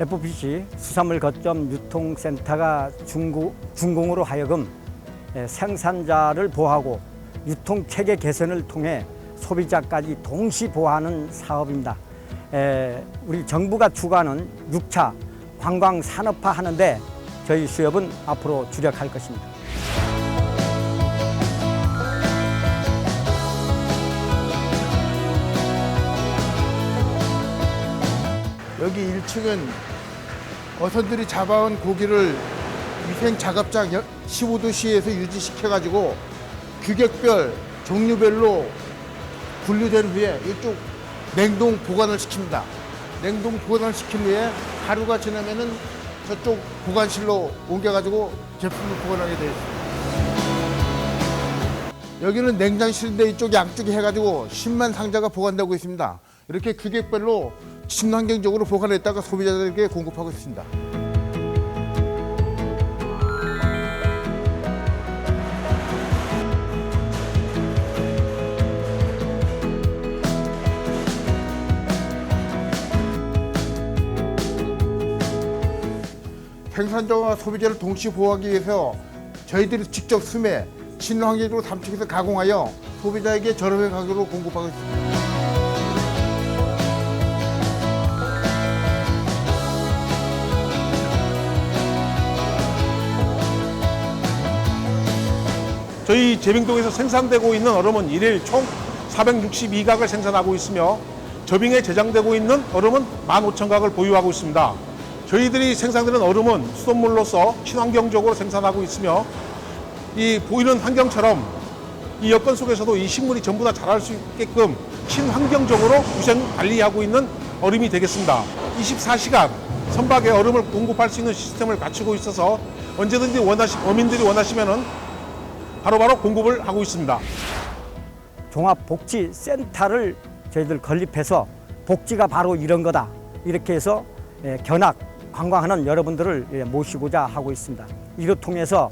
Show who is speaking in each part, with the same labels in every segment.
Speaker 1: FPC 수산물 거점 유통센터가 중구, 중공으로 하여금 예, 생산자를 보호하고 유통 체계 개선을 통해 소비자까지 동시 보호하는 사업입니다. 에, 우리 정부가 추구하는 6차 관광 산업화 하는데 저희 수협은 앞으로 주력할 것입니다.
Speaker 2: 여기 1층은 어선들이 잡아온 고기를 위생 작업장 15도씨에서 유지시켜가지고 규격별, 종류별로 분류된 후에 이쪽 냉동 보관을 시킵니다. 냉동 보관을 시킨 후에 하루가 지나면은 저쪽 보관실로 옮겨가지고 제품을 보관하게 되어 있습니다. 여기는 냉장실인데 이쪽 양쪽에 해가지고 10만 상자가 보관되고 있습니다. 이렇게 규격별로 친환경적으로 보관했다가 소비자들에게 공급하고 있습니다. 생산자와 소비자를 동시에 보호하기 위해서 저희들이 직접 수매, 친환경적으로 담축해서 가공하여 소비자에게 저렴한 가격으로 공급하고 있습니다.
Speaker 3: 저희 재빙동에서 생산되고 있는 얼음은 일일 총 462각을 생산하고 있으며 저빙에 제장되고 있는 얼음은 15,000각을 보유하고 있습니다. 저희들이 생산되는 얼음은 수돗물로서 친환경적으로 생산하고 있으며 이 보이는 환경처럼 이 여건 속에서도 이 식물이 전부 다 자랄 수 있게끔 친환경적으로 위생 관리하고 있는 얼음이 되겠습니다. 24시간 선박에 얼음을 공급할 수 있는 시스템을 갖추고 있어서 언제든지 원하시, 어민들이 원하시면은 바로 바로 공급을 하고 있습니다.
Speaker 1: 종합복지센터를 저희들 건립해서 복지가 바로 이런 거다. 이렇게 해서 예, 견학, 관광하는 여러분들을 예, 모시고자 하고 있습니다. 이를 통해서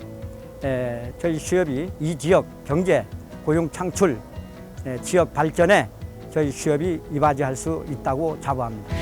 Speaker 1: 예, 저희 수협이 이 지역 경제, 고용 창출, 예, 지역 발전에 저희 수협이 이바지할 수 있다고 자부합니다.